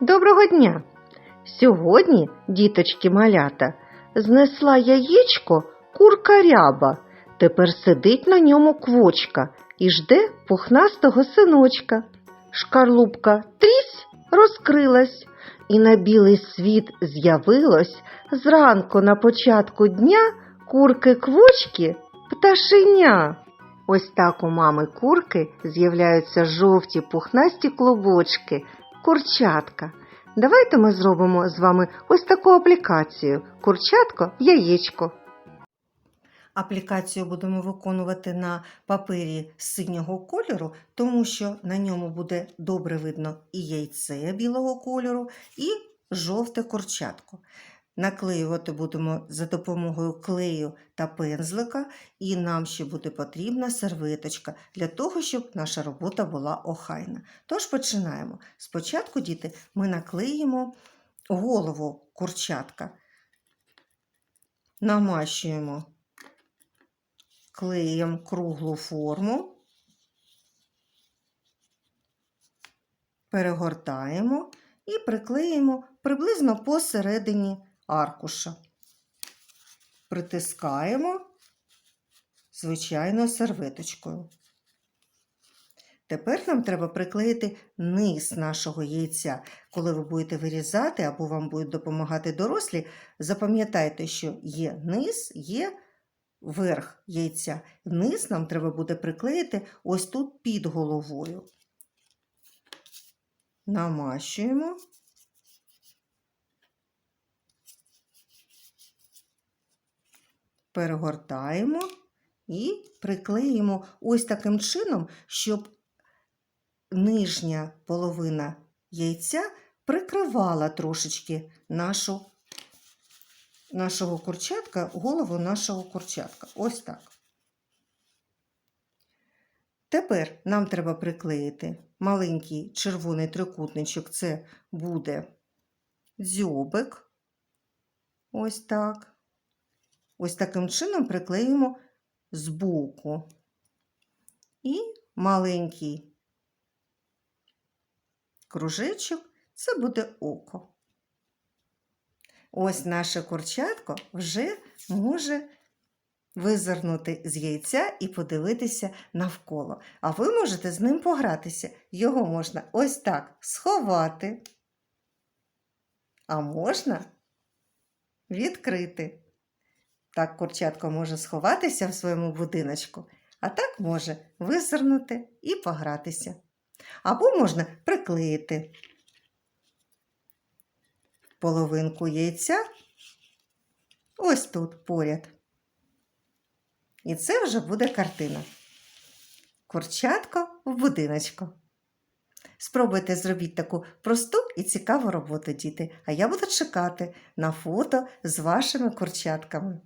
Доброго дня! Сьогодні, діточки малята, знесла яєчко курка ряба. Тепер сидить на ньому квочка і жде пухнастого синочка. Шкарлупка трісь розкрилась, і на білий світ з'явилось зранку на початку дня курки квочки пташеня. Ось так у мами курки з'являються жовті пухнасті клубочки, курчатка. Давайте ми зробимо з вами ось таку аплікацію курчатко яєчко. Аплікацію будемо виконувати на папері синього кольору, тому що на ньому буде добре видно і яйце білого кольору, і жовте курчатко. Наклеювати будемо за допомогою клею та пензлика, і нам ще буде потрібна серветочка для того, щоб наша робота була охайна. Тож починаємо. Спочатку, діти, ми наклеїмо голову курчатка, намащуємо клеєм круглу форму, перегортаємо і приклеїмо приблизно посередині аркуша. Притискаємо, звичайно, серветочкою. Тепер нам треба приклеїти низ нашого яйця. Коли ви будете вирізати або вам будуть допомагати дорослі, запам'ятайте, що є низ, є верх яйця. Низ нам треба буде приклеїти ось тут під головою. Намащуємо. Перегортаємо і приклеїмо ось таким чином, щоб нижня половина яйця прикривала трошечки нашу, нашого курчатка, голову нашого курчатка. Ось так. Тепер нам треба приклеїти маленький червоний трикутничок, це буде дзьобик. Ось так. Ось таким чином приклеїмо збоку. І маленький кружечок це буде око. Ось наше курчатко вже може визирнути з яйця і подивитися навколо. А ви можете з ним погратися. Його можна ось так сховати, а можна відкрити. Так курчатко може сховатися в своєму будиночку, а так може визирнути і погратися. Або можна приклеїти половинку яйця ось тут поряд. І це вже буде картина. Курчатко в будиночку. Спробуйте зробіть таку просту і цікаву роботу, діти, а я буду чекати на фото з вашими курчатками.